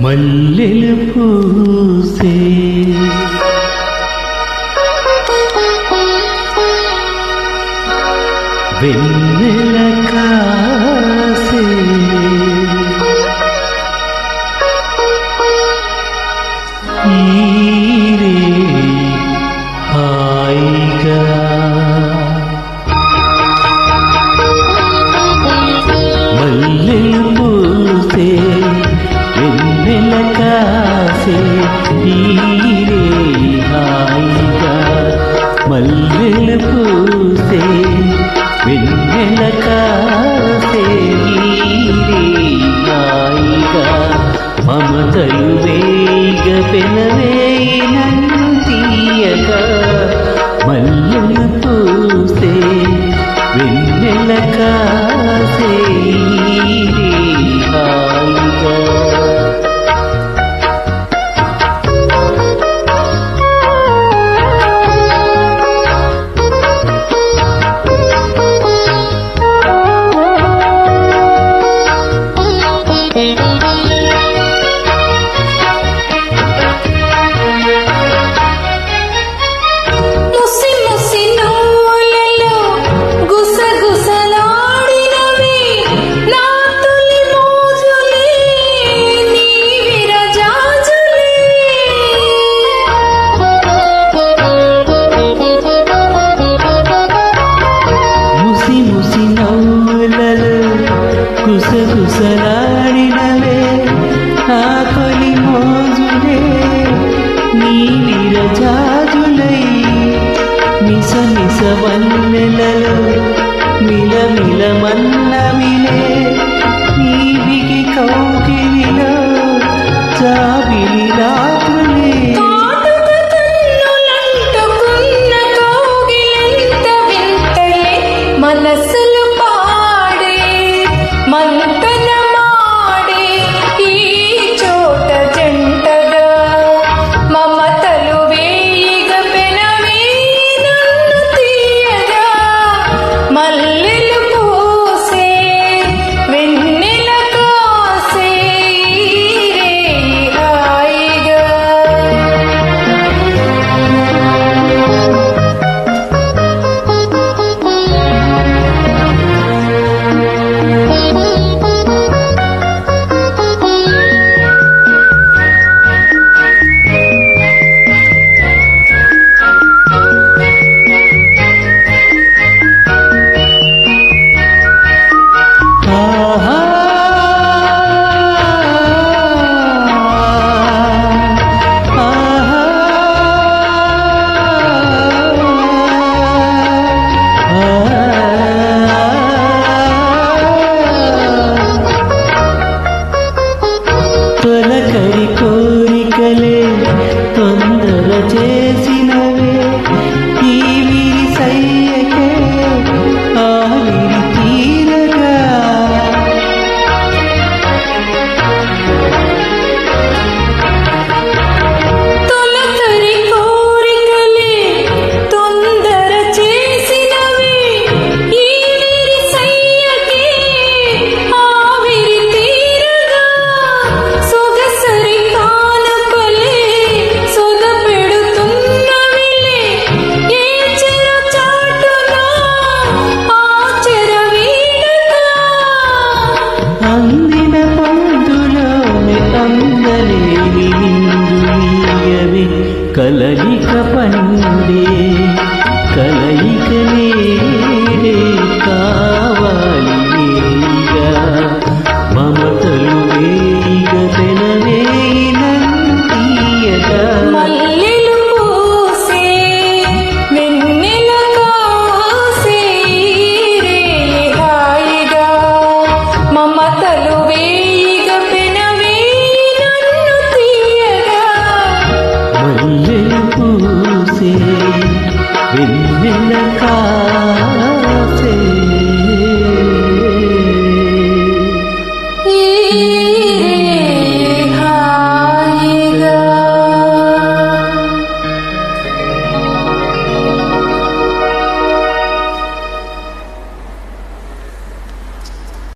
మల్లెలు పూసే. వెన్నెల కాసే. మల్లెలు పూసే. నన్ను తీయక మల్లె ಕುಲಮನ್ನವಿಲೆ ನೀವಿಗೆ ಕೌಗಿವಿಲ ಜಾಬಿಲಾತ್ಮನೆ ಮನಸ್ಸಲು ಪಾಡೆ ಮಂತನ ಮಾಡೆ ಈ ಚೋಟ ಜಂಟದ ಮಮತಲು ವೇಗ ಬೆನವೇ ನನ್ನ ತೀಯದ ಮಲ್ಲ కలలిక పండే